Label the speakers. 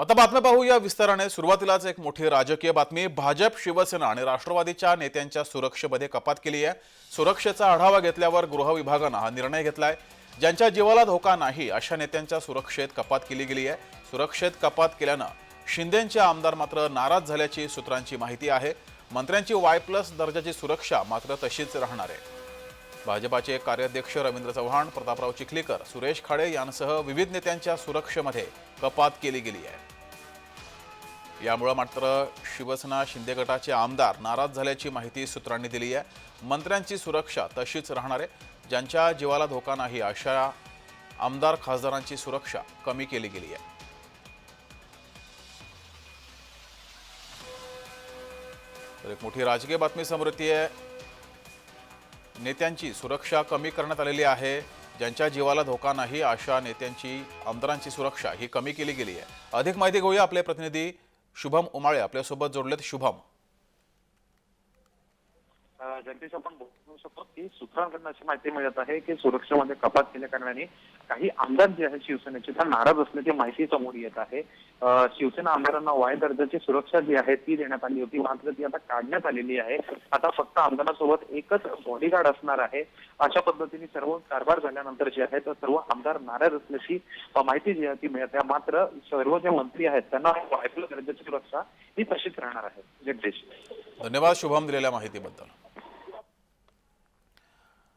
Speaker 1: आता बातम्या पाहूया. विस्ताराने सुरुवातीलाच एक मोठी राजकीय बातमी. भाजप शिवसेना आणि राष्ट्रवादीच्या नेत्यांच्या सुरक्षेमध्ये कपात केली आहे. सुरक्षेचा आढावा घेतल्यावर गृह विभागानं हा निर्णय घेतलाय. ज्यांच्या जीवाला धोका नाही अशा नेत्यांच्या सुरक्षेत कपात केली गेली आहे. सुरक्षेत कपात केल्यानं शिंदेचे आमदार मात्र नाराज झाल्याची सूत्रांची माहिती आहे. मंत्र्यांची वाय प्लस दर्जाची सुरक्षा मात्र तशीच राहणार आहे. भाजपाचे कार्याध्यक्ष रवींद्र चव्हाण प्रतापराव चिखलीकर सुरेश खाडे यांसह विविध नेत्यांच्या सुरक्षेमध्ये कपात केली गेली आहे. यामुळे मात्र शिवसेना शिंदे गटाचे आमदार नाराज झाल्याची माहिती सूत्रांनी दिली आहे. मंत्र्यांची सुरक्षा तशीच राहणार आहे. ज्यांच्या जीवाला धोका नाही अशा आमदार खासदारांची सुरक्षा कमी केली गेली आहे. तर एक मोठी राजकीय बातमी समोर येते नेत्यांची सुरक्षा कमी करण्यात आलेली आहे. ज्यांच्या जीवाला धोका नाही अशा नेत्यांची आमदारांची सुरक्षा ही कमी केली गेली आहे. अधिक माहिती घेऊया आपले प्रतिनिधी शुभम उमाळे. आपल्यासोबत जोडलेत शुभम.
Speaker 2: अ, आपण बोलू शकतो की सूत्रांकडून अशी माहिती मिळत आहे की सुरक्षेमध्ये कपात केल्या कारणाने काही आमदार जे आहेत शिवसेनेचे त्या नाराज असल्याची माहिती समोर येत आहे. शिवसेना आमदारांना वाय दर्जाची सुरक्षा जी आहे ती देण्यात आली होती. मात्र ती आता काढण्यात आलेली आहे. आता फक्त आमदारांसोबत एकच बॉडीगार्ड असणार आहे. अशा पद्धतीने सर्व कारभार झाल्यानंतर जे आहे तर सर्व आमदार नाराज असल्याची माहिती जी आहे ती मिळते आहे. मात्र सर्व जे मंत्री आहेत त्यांना वाय दर्जाची सुरक्षा ही तशीच राहणार आहे. जगदीश.
Speaker 1: धन्यवाद. शुभम दिलेल्या माहितीबद्दल.